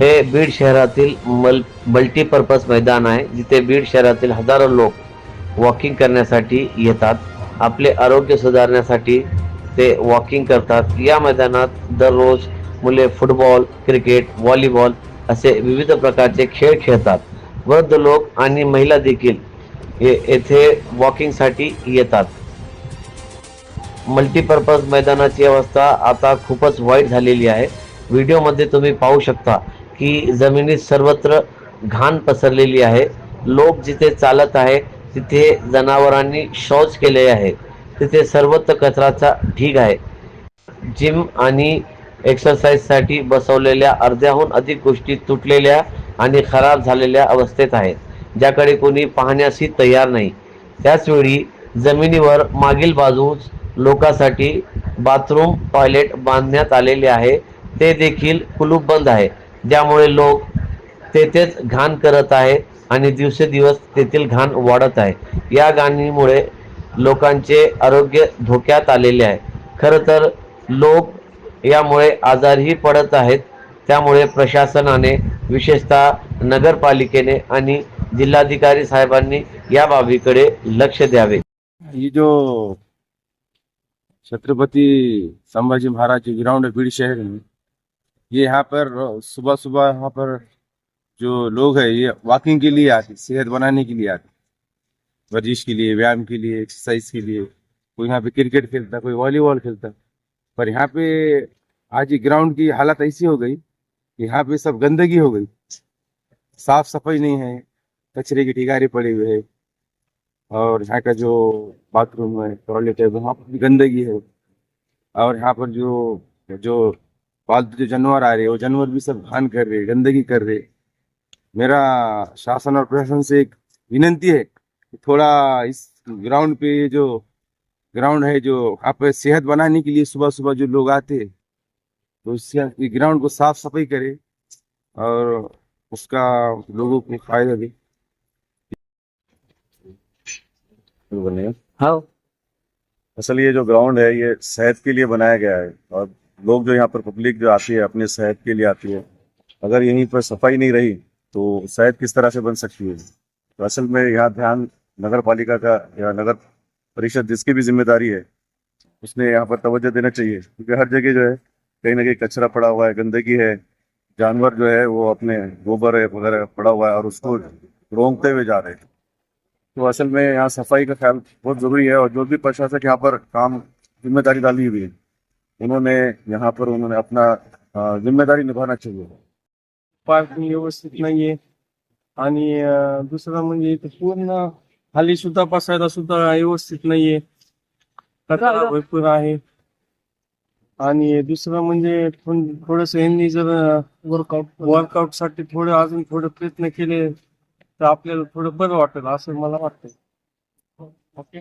हे बीड शहरातील मल मल्टीपर्पज मैदान आहे जिथे बीड शहरातील हजारो लोक वॉकिंग करण्यासाठी येतात. आपले आरोग्य सुधारण्यासाठी ते वॉकिंग करतात. या मैदानात दररोज मुले फुटबॉल क्रिकेट व्हॉलीबॉल असे विविध प्रकारचे खेळ खेळतात. वृद्ध लोक आणि महिला देखील येथे वॉकिंगसाठी येतात. मल्टीपर्पज मैदानाची अवस्था आता खूपच वाईट झालेली आहे. व्हिडिओमध्ये तुम्ही पाहू शकता की जमिनीत सर्वत्र घाण पसरलेली आहे. लोक जिथे चालत आहे तिथे जनावरांनी शौच केले आहे. तिथे सर्वत्र कचराचा ढीग आहे. जिम आणि एक्सरसाइजसाठी बसवलेल्या अर्ध्याहून अधिक गोष्टी तुटलेल्या आणि खराब झालेल्या अवस्थेत आहेत ज्याकडे कोणी पाहण्यासही तयार नाही. त्याचवेळी जमिनीवर मागील बाजूस लोकांसाठी बाथरूम टॉयलेट बांधण्यात आलेले आहे. ते देखील कुलूप बंद आहे. ज्यामुळे लोक तेथेच घाण करत आहे आणि दिवसेदिवस तेथील घाण वाढत आहे. या घाणीमुळे लोकांचे आरोग्य धोक्यात आलेले आहे. खरं तर लोक यामुळे आजारही पडत आहेत. त्यामुळे प्रशासनाने विशेषतः नगरपालिकेने आणि जिल्हाधिकारी साहेबांनी या बाबीकडे लक्ष द्यावे. ही जो छत्रपती संभाजी महाराज ग्राउंड बीड़ शहर ये यहाँ पर सुबह सुबह यहाँ पर जो लोग हैं, ये वॉकिंग के लिए आते, सेहत बनाने के लिए आते। वर्जिश के लिए, व्यायाम के लिए एक्सरसाइज के लिए। कोई यहाँ पे क्रिकेट खेलता, कोई वॉलीबॉल खेलता। पर यहाँ पे आज ये ग्राउंड की हालत ऐसी हो गई कि यहाँ पे सब गंदगी हो गई। साफ़ सफ़ाई नहीं है, कचरे के ठिकारे पड़े हुए हैं। और यहाँ का जो बाथरूम है टॉयलेट है, वहाँ पर भी गंदगी है। और यहाँ पर जो जो पालतू जो जानवर आ रहे हैं वो जानवर भी सब घान कर रहे गंदगी कर रहे। मेरा शासन और प्रशासन से एक विनंती है कि थोड़ा इस ग्राउंड पे जो ग्राउंड है जो यहाँ पे सेहत बनाने के लिए सुबह सुबह जो लोग आते तो इससे ग्राउंड को साफ़ सफ़ाई करे और उसका लोगों को फ़ायदा दे। हो। असल ये जो ग्राउंड है ये सेहत के लिए बनाया गया है और लोग जो यहाँ पर पब्लिक जो आती है, अपने सेहत के लिए आती है, अगर यहीं पर सफ़ाई नहीं रही तो सेहत किस तरह से बन सकती है? तो असल में यहाँ ध्यान नगर पालिका का, या नगर परिषद जिसकी भी ज़िम्मेदारी है, उसने यहाँ पर तवज्जो देना चाहिए। क्योंकि हर जगह जो है, कहीं ना कहीं कचरा पड़ा हुआ है, गंदगी है, जानवर जो है, वो अपने गोबर है, वगैरह पड़ा हुआ है, और उसको रोंगते हुए जा रहे हैं। तो असल में यहाँ सफ़ाई का ख्याल बहुत ज़रूरी है, और जो भी प्रशासक यहाँ पर काम, ज़िम्मेदारी डाली हुई है उन्होंने यहाँ पर उन्होंने अपना जिम्मेदारी निभाना चाहिए। पार्किंग व्यवस्थित नाहीये आणि दुसरं म्हणजे इथं पूर्ण खाली सुद्धा बसायला सुद्धा व्यवस्थित नाहीये कचरा भरपूर आहे. आणि दुसरं म्हणजे थोडस यांनी जर वर्कआउट वर्कआउटसाठी थोडं अजून थोडं प्रयत्न केले तर आपल्याला थोडं बरं वाटेल असं मला वाटतंय. ओके.